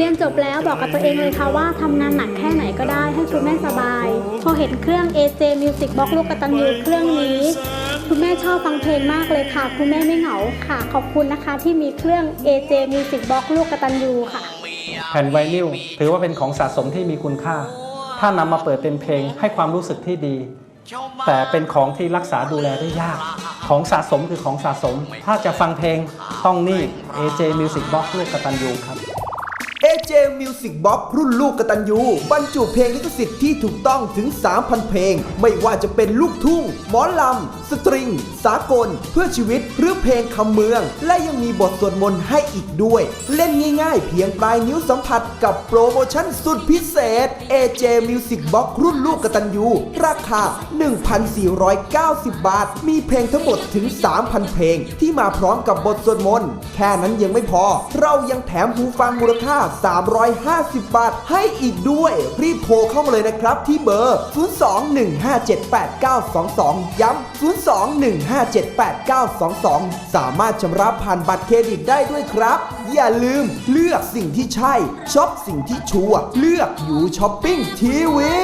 เรียนจบแล้วบอกกับตัวเองเลยค่ะว่าทำงานหนักแค่ไหนก็ได้ให้คุณแม่สบาย พอเห็นเครื่อง AJ Music Box ลูกกตันยูเครื่องนี้ คุณแม่ชอบฟังเพลงมากเลยค่ะ คุณแม่ไม่เหงาค่ะ ขอบคุณนะคะที่มีเครื่อง AJ Music Box ลูกกตันยูค่ะ แผ่นไวนิลถือว่าเป็นของสะสมที่มีคุณค่า ถ้านำมาเปิดเป็นเพลงให้ความรู้สึกที่ดี แต่เป็นของที่รักษาดูแลได้ยาก ของสะสมคือของสะสม ถ้าจะฟังเพลงต้องนี่ AJ Music Box ลูกกตันยูครับ AJ Music Box รุ่นลูกกตัญญูบรรจุเพลงลิขสิทธิ์ที่ถูกต้องถึง 3,000 เพลง ไม่ว่าจะเป็นลูกทุ่ง หมอลำ สตริง สากล เพื่อชีวิตหรือเพลงคำเมือง และยังมีบทสวดมนต์ให้อีกด้วย เล่นง่ายๆ เพียงปลายนิ้วสัมผัสกับโปรโมชั่นสุดพิเศษ AJ Music Box รุ่นลูกกตัญญูราคา 1,490 บาท มีเพลงทั้งหมดถึง 3,000 เพลง ที่มาพร้อมกับบทสวดมนต์แค่นั้นยังไม่พอ เรายังแถมหูฟังมูลค่า350 บาทให้อีกด้วย รีบโทรเข้ามาเลยนะครับที่เบอร์ 02-157-8922 ย้ำ 02-157-8922 สามารถชำระผ่านบัตรเครดิตได้ด้วยครับ อย่าลืมเลือกสิ่งที่ใช่ช็อปสิ่งที่ชัวร์เลือกอยู่ช้อปปิ้งทีวี